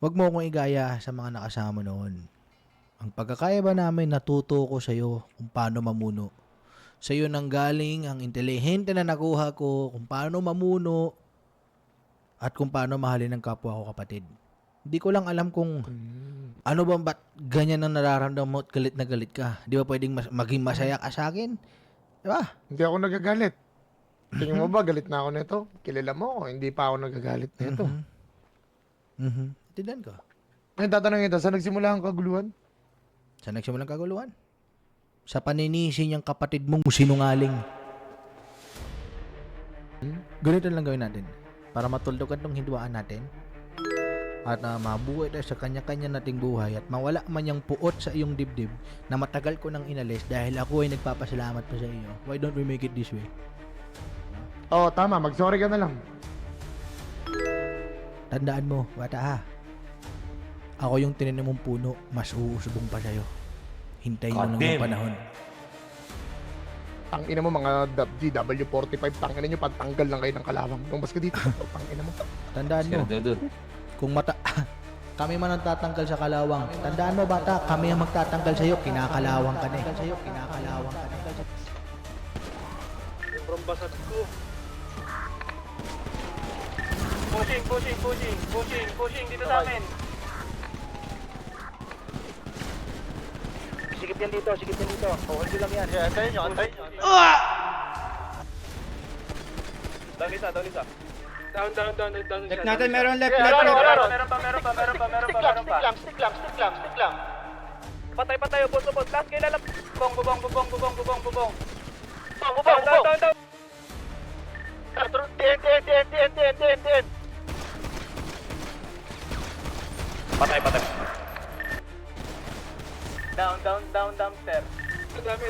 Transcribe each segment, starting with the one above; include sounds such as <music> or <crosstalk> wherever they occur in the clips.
Huwag mo akong igaya sa mga nakasama noon. Ang pagkakaya ba namin natuto ko sa iyo kung paano mamuno. Sa iyo nang galing ang intelihente na nakuha ko kung paano mamuno at kung paano mahalin ang kapwa ko kapatid. Hindi ko lang alam kung ano ba ba't ganyan ang nararamdaman mo at galit na galit ka. Di ba pwedeng mas- maging masaya ka sa akin? Di ba? Hindi ako nagagalit. Tingin mo ba galit na ako nito? Kilala mo ako, hindi pa ako nagagalit nito. Mhm. Mhm. Tindan ko. Ngayon tatanungin kita, saan nagsimula ang kaguluhan? Sa nagsimulang kaguluhan? Sa paninisi niyang kapatid mong sinungaling. Ganito lang gawin natin. Para matuldukan tong hidwaan natin. At uh, mabuhay tayo sa kanya-kanya nating buhay at mawala man yung puot sa iyong dibdib na matagal ko nang inalis dahil ako ay nagpapasalamat pa sa iyo. Why don't we make it this way? Oo, tama. Mag-sorry ka na lang. Tandaan mo, bata ha. Ako yung tinanim mong puno, mas uusubong pa sa'yo. Hintayin mo God lang damn. yung panahon. Tangina mo mga GW45, tangina nyo, pantanggal lang kayo ng kalawang. Lumbas ka dito. <laughs> Tangina mo. Tandaan mo, kung mata... <laughs> kami man ang tatanggal sa kalawang. Tandaan mo, bata, kami ang magtatanggal sa'yo. Kinakalawang ka na eh. Kinakalawang ka na eh. Sobrang basag ko. Pushing, pushing, pushing, pushing, pushing dito sa amin. Yan dito, sikip yan dito. Hold lang yan. Yeah, antayin nyo, antayin nyo. Down isa, down isa. Down, down, down, down, down. Left natin, meron left, Yeah, left, meron, left. meron, meron pa, meron pa, meron pa, meron pa, meron pa. Stick lang, stick lang, stick lang, stick lang. Patay, patay, ubos, ubos. Last kailan lang. Bubong, bubong, bubong, bubong, bubong, bubong. Bubong, bubong, Down, down, bubong. down, down. End, Down, down, down, downstairs. Dami,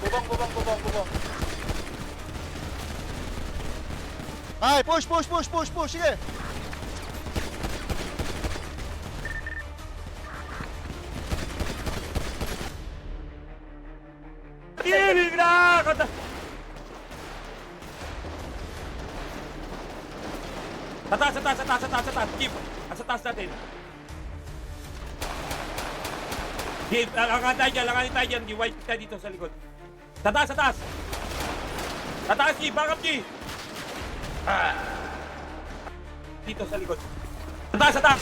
bubong, bubong, bubong, bubong. Ay, push, push, push, push, push, sige. Kilig na! Kata- Sa taas, sa taas, sa taas, sa taas, sa taas. Keep. Sa taas natin. Keep. Langanin tayo dyan, langanin tayo dyan. White tayo dito sa likod. Sa taas, sa taas. Sa taas, Ki. Back up, Ki. Ah. Dito sa likod. Sa taas, sa taas.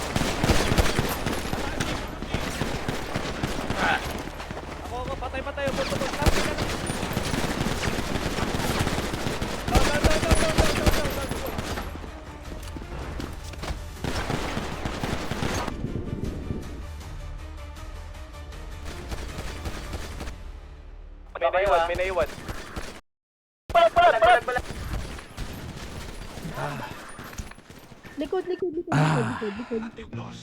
Ako, ako, patay, patay. Ubos, ubos. Last kayo ah. May naiwan. Balat, balat, balat, balat. Likod, likod, likod, likod, likod, likod.